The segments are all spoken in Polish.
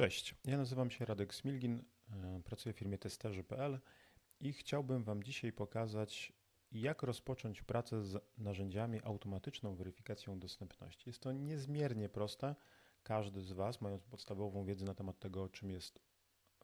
Cześć, ja nazywam się Radek Smilgin, e, pracuję w firmie testerzy.pl i chciałbym Wam dzisiaj pokazać, jak rozpocząć pracę z narzędziami automatyczną weryfikacją dostępności. Jest to niezmiernie proste. Każdy z Was, mając podstawową wiedzę na temat tego, czym jest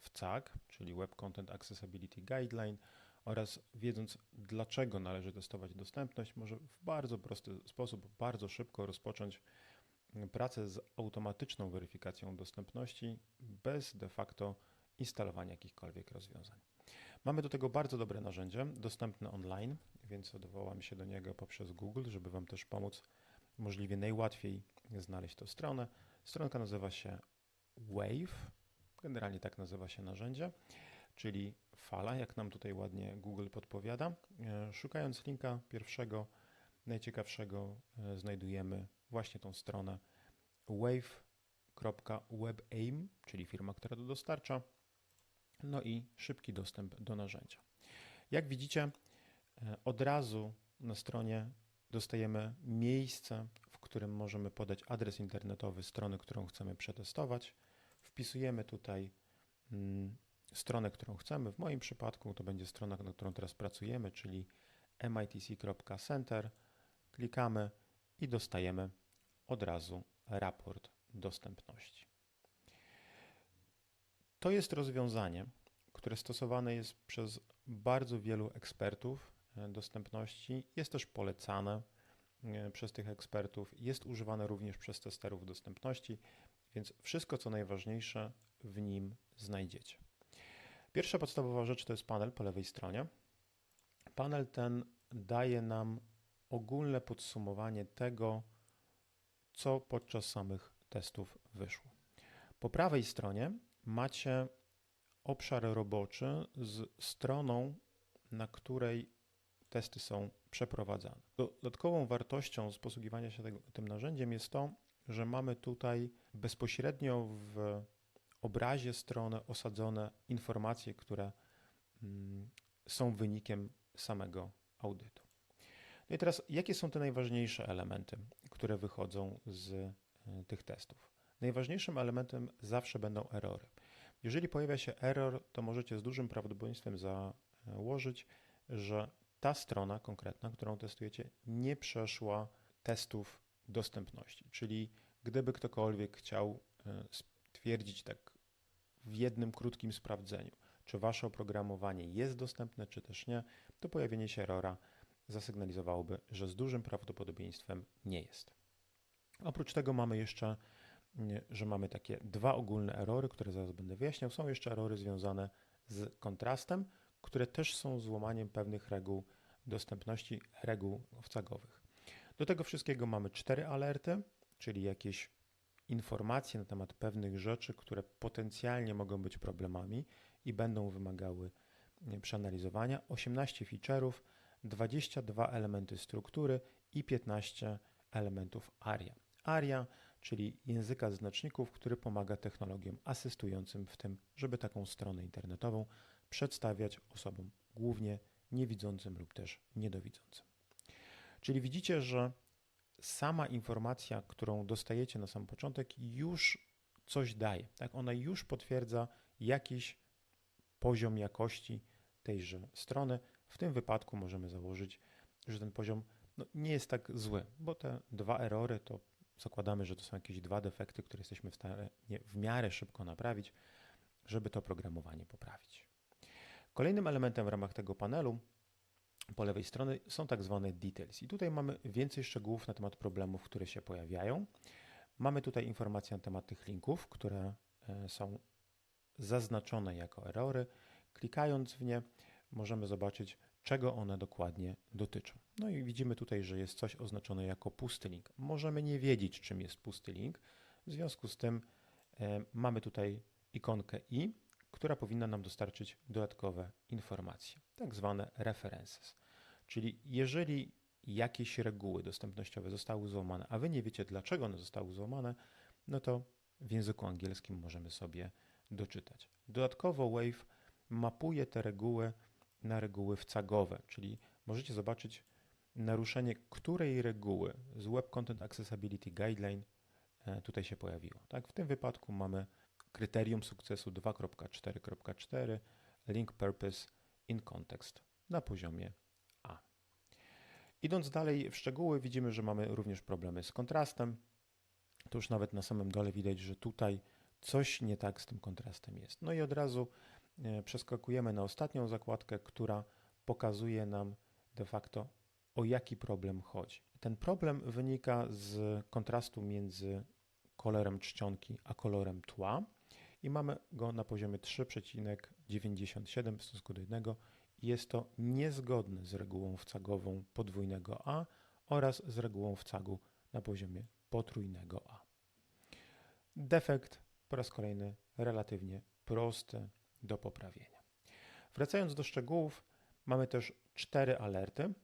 WCAG, czyli Web Content Accessibility Guideline, oraz wiedząc, dlaczego należy testować dostępność, może w bardzo prosty sposób, bardzo szybko rozpocząć pracę z automatyczną weryfikacją dostępności bez de facto instalowania jakichkolwiek rozwiązań. Mamy do tego bardzo dobre narzędzie, dostępne online, więc odwołam się do niego poprzez Google, żeby Wam też pomóc możliwie najłatwiej znaleźć tę stronę. Stronka nazywa się Wave, generalnie tak nazywa się narzędzie, czyli fala, jak nam tutaj ładnie Google podpowiada. E, szukając linka pierwszego, najciekawszego, e, znajdujemy właśnie tą stronę wave.webaim, czyli firma, która to dostarcza, no i szybki dostęp do narzędzia. Jak widzicie, e, od razu na stronie dostajemy miejsce, w którym możemy podać adres internetowy strony, którą chcemy przetestować. Wpisujemy tutaj mm, stronę, którą chcemy. W moim przypadku to będzie strona, na którą teraz pracujemy, czyli mitc.center. Klikamy i dostajemy od razu raport dostępności. To jest rozwiązanie, które stosowane jest przez bardzo wielu ekspertów e, dostępności, jest też polecane e, przez tych ekspertów, jest używane również przez testerów dostępności, więc wszystko co najważniejsze w nim znajdziecie. Pierwsza podstawowa rzecz to jest panel po lewej stronie. Panel ten daje nam ogólne podsumowanie tego, co podczas samych testów wyszło. Po prawej stronie macie obszar roboczy z stroną, na której testy są przeprowadzane. Dodatkową wartością z posługiwania się tego, tym narzędziem jest to, że mamy tutaj bezpośrednio w obrazie strony osadzone informacje, które mm, są wynikiem samego audytu. No i teraz, jakie są te najważniejsze elementy, które wychodzą z e, tych testów? Najważniejszym elementem zawsze będą erory. Jeżeli pojawia się error, to możecie z dużym prawdopodobieństwem założyć, że ta strona konkretna, którą testujecie, nie przeszła testów dostępności. Czyli gdyby ktokolwiek chciał e, stwierdzić tak w jednym krótkim sprawdzeniu, czy wasze oprogramowanie jest dostępne, czy też nie, to pojawienie się errora zasygnalizowałoby, że z dużym prawdopodobieństwem nie jest. Oprócz tego mamy jeszcze, że mamy takie dwa ogólne erory, które zaraz będę wyjaśniał. Są jeszcze erory związane z kontrastem, które też są złamaniem pewnych reguł dostępności, reguł wcagowych. Do tego wszystkiego mamy cztery alerty, czyli jakieś informacje na temat pewnych rzeczy, które potencjalnie mogą być problemami i będą wymagały przeanalizowania, 18 feature'ów, 22 elementy struktury i 15 elementów ARIA. ARIA, czyli języka znaczników, który pomaga technologiom asystującym w tym, żeby taką stronę internetową przedstawiać osobom głównie niewidzącym lub też niedowidzącym. Czyli widzicie, że sama informacja, którą dostajecie na sam początek, już coś daje. Tak? Ona już potwierdza jakiś poziom jakości tejże strony. W tym wypadku możemy założyć, że ten poziom no, nie jest tak zły, bo te dwa erory to zakładamy, że to są jakieś dwa defekty, które jesteśmy w stanie w miarę szybko naprawić, żeby to programowanie poprawić. Kolejnym elementem w ramach tego panelu po lewej stronie są tak zwane details. I tutaj mamy więcej szczegółów na temat problemów, które się pojawiają. Mamy tutaj informacje na temat tych linków, które e, są zaznaczone jako erory. Klikając w nie możemy zobaczyć, czego one dokładnie dotyczą. No i widzimy tutaj, że jest coś oznaczone jako pusty link. Możemy nie wiedzieć, czym jest pusty link. W związku z tym e, mamy tutaj ikonkę i, która powinna nam dostarczyć dodatkowe informacje, tak zwane references. Czyli jeżeli jakieś reguły dostępnościowe zostały złamane, a wy nie wiecie, dlaczego one zostały złamane, no to w języku angielskim możemy sobie doczytać. Dodatkowo Wave mapuje te reguły na reguły wcagowe, czyli możecie zobaczyć naruszenie której reguły z Web Content Accessibility Guideline e, tutaj się pojawiło. Tak, w tym wypadku mamy kryterium sukcesu 2.4.4 link purpose in context na poziomie A. Idąc dalej w szczegóły, widzimy, że mamy również problemy z kontrastem. To już nawet na samym dole widać, że tutaj coś nie tak z tym kontrastem jest. No i od razu przeskakujemy na ostatnią zakładkę, która pokazuje nam de facto o jaki problem chodzi. Ten problem wynika z kontrastu między kolorem czcionki a kolorem tła i mamy go na poziomie 3,97 w stosunku do 1 i jest to niezgodne z regułą wcagową podwójnego A oraz z regułą wcagu na poziomie potrójnego A. Defekt po raz kolejny relatywnie prosty do poprawienia. Wracając do szczegółów, mamy też cztery alerty,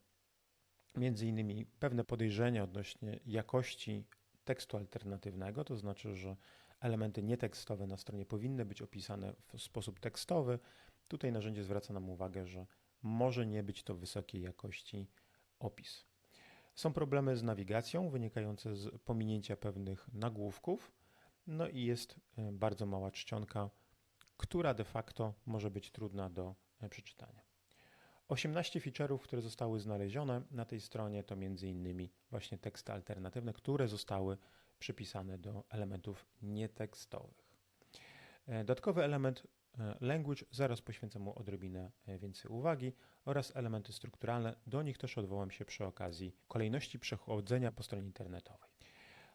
między innymi pewne podejrzenia odnośnie jakości tekstu alternatywnego, to znaczy, że elementy nietekstowe na stronie powinny być opisane w sposób tekstowy. Tutaj narzędzie zwraca nam uwagę, że może nie być to wysokiej jakości opis. Są problemy z nawigacją wynikające z pominięcia pewnych nagłówków, no i jest e, bardzo mała czcionka, która de facto może być trudna do e, przeczytania. 18 feature'ów, które zostały znalezione na tej stronie, to m.in. właśnie teksty alternatywne, które zostały przypisane do elementów nietekstowych. E, dodatkowy element e, language, zaraz poświęcę mu odrobinę więcej uwagi, oraz elementy strukturalne, do nich też odwołam się przy okazji kolejności przechodzenia po stronie internetowej.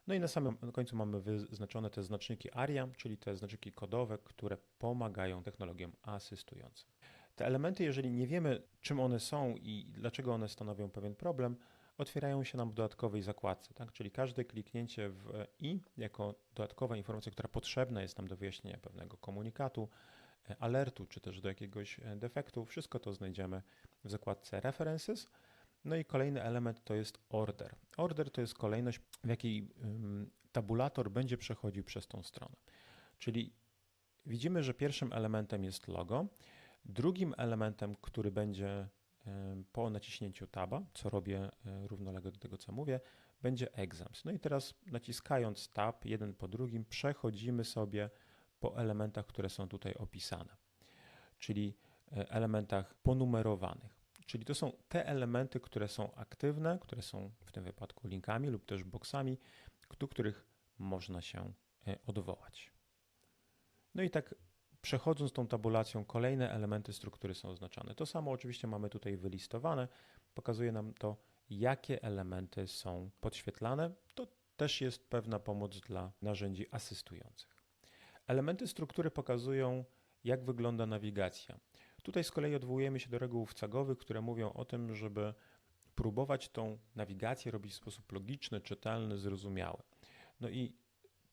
No i na samym końcu mamy wyznaczone te znaczniki ARIA, czyli te znaczniki kodowe, które pomagają technologiom asystującym. Te elementy, jeżeli nie wiemy, czym one są i dlaczego one stanowią pewien problem, otwierają się nam w dodatkowej zakładce, tak? czyli każde kliknięcie w i jako dodatkowa informacja, która potrzebna jest nam do wyjaśnienia pewnego komunikatu, alertu, czy też do jakiegoś defektu, wszystko to znajdziemy w zakładce References. No i kolejny element to jest order. Order to jest kolejność, w jakiej tabulator będzie przechodził przez tą stronę. Czyli widzimy, że pierwszym elementem jest logo, Drugim elementem, który będzie po naciśnięciu taba, co robię e, równolegle do tego, co mówię, będzie exams. No i teraz naciskając tab jeden po drugim przechodzimy sobie po elementach, które są tutaj opisane, czyli e, elementach ponumerowanych. Czyli to są te elementy, które są aktywne, które są w tym wypadku linkami lub też boksami, do których można się e, odwołać. No i tak Przechodząc tą tabulacją, kolejne elementy struktury są oznaczane. To samo oczywiście mamy tutaj wylistowane. Pokazuje nam to, jakie elementy są podświetlane. To też jest pewna pomoc dla narzędzi asystujących. Elementy struktury pokazują, jak wygląda nawigacja. Tutaj z kolei odwołujemy się do reguł wcagowych, które mówią o tym, żeby próbować tą nawigację robić w sposób logiczny, czytelny, zrozumiały. No i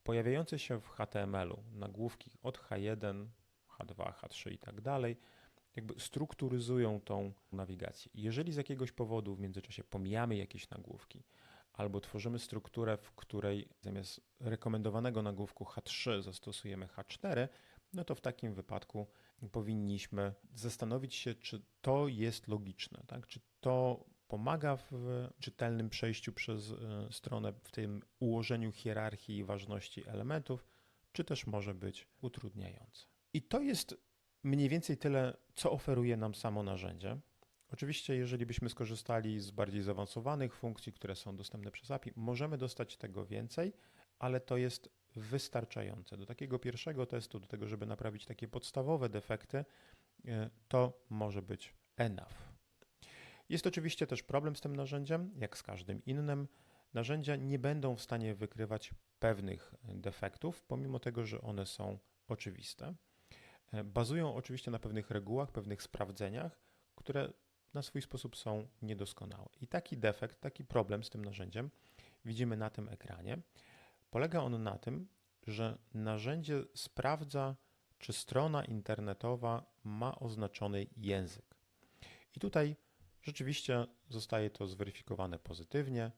pojawiające się w HTML-u nagłówki od H1 H2, H3 i tak dalej, jakby strukturyzują tą nawigację. Jeżeli z jakiegoś powodu w międzyczasie pomijamy jakieś nagłówki, albo tworzymy strukturę, w której zamiast rekomendowanego nagłówku H3 zastosujemy H4, no to w takim wypadku powinniśmy zastanowić się, czy to jest logiczne, tak? czy to pomaga w czytelnym przejściu przez e, stronę, w tym ułożeniu hierarchii i ważności elementów, czy też może być utrudniające. I to jest mniej więcej tyle, co oferuje nam samo narzędzie. Oczywiście, jeżeli byśmy skorzystali z bardziej zaawansowanych funkcji, które są dostępne przez API, możemy dostać tego więcej, ale to jest wystarczające. Do takiego pierwszego testu, do tego, żeby naprawić takie podstawowe defekty, e, to może być enough. Jest oczywiście też problem z tym narzędziem, jak z każdym innym. Narzędzia nie będą w stanie wykrywać pewnych defektów, pomimo tego, że one są oczywiste. E, bazują oczywiście na pewnych regułach, pewnych sprawdzeniach, które na swój sposób są niedoskonałe. I taki defekt, taki problem z tym narzędziem widzimy na tym ekranie. Polega on na tym, że narzędzie sprawdza, czy strona internetowa ma oznaczony język. I tutaj rzeczywiście zostaje to zweryfikowane pozytywnie.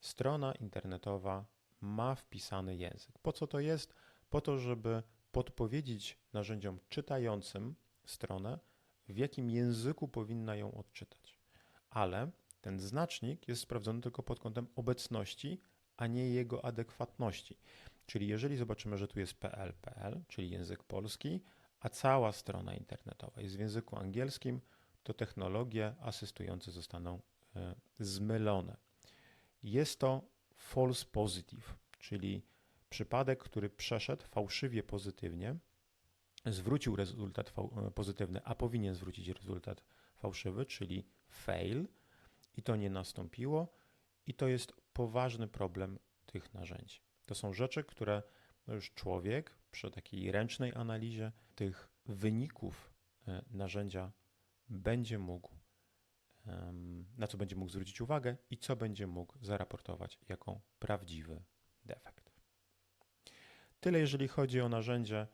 Strona internetowa ma wpisany język. Po co to jest? Po to, żeby podpowiedzieć narzędziom czytającym stronę, w jakim języku powinna ją odczytać. Ale ten znacznik jest sprawdzony tylko pod kątem obecności, a nie jego adekwatności. Czyli jeżeli zobaczymy, że tu jest PL, PL, czyli język polski, a cała strona internetowa jest w języku angielskim, to technologie asystujące zostaną e, zmylone. Jest to false positive, czyli przypadek, który przeszedł fałszywie pozytywnie, zwrócił rezultat e, pozytywny, a powinien zwrócić rezultat fałszywy, czyli fail, i to nie nastąpiło, i to jest poważny problem tych narzędzi. To są rzeczy, które już człowiek przy takiej ręcznej analizie tych wyników e, narzędzia będzie mógł, na co będzie mógł zwrócić uwagę i co będzie mógł zaraportować jako prawdziwy defekt. Tyle jeżeli chodzi o narzędzie.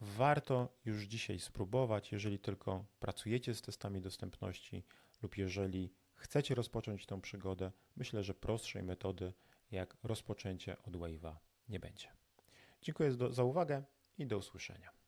Warto już dzisiaj spróbować, jeżeli tylko pracujecie z testami dostępności lub jeżeli chcecie rozpocząć tę przygodę. Myślę, że prostszej metody jak rozpoczęcie od Wave'a nie będzie. Dziękuję za uwagę i do usłyszenia.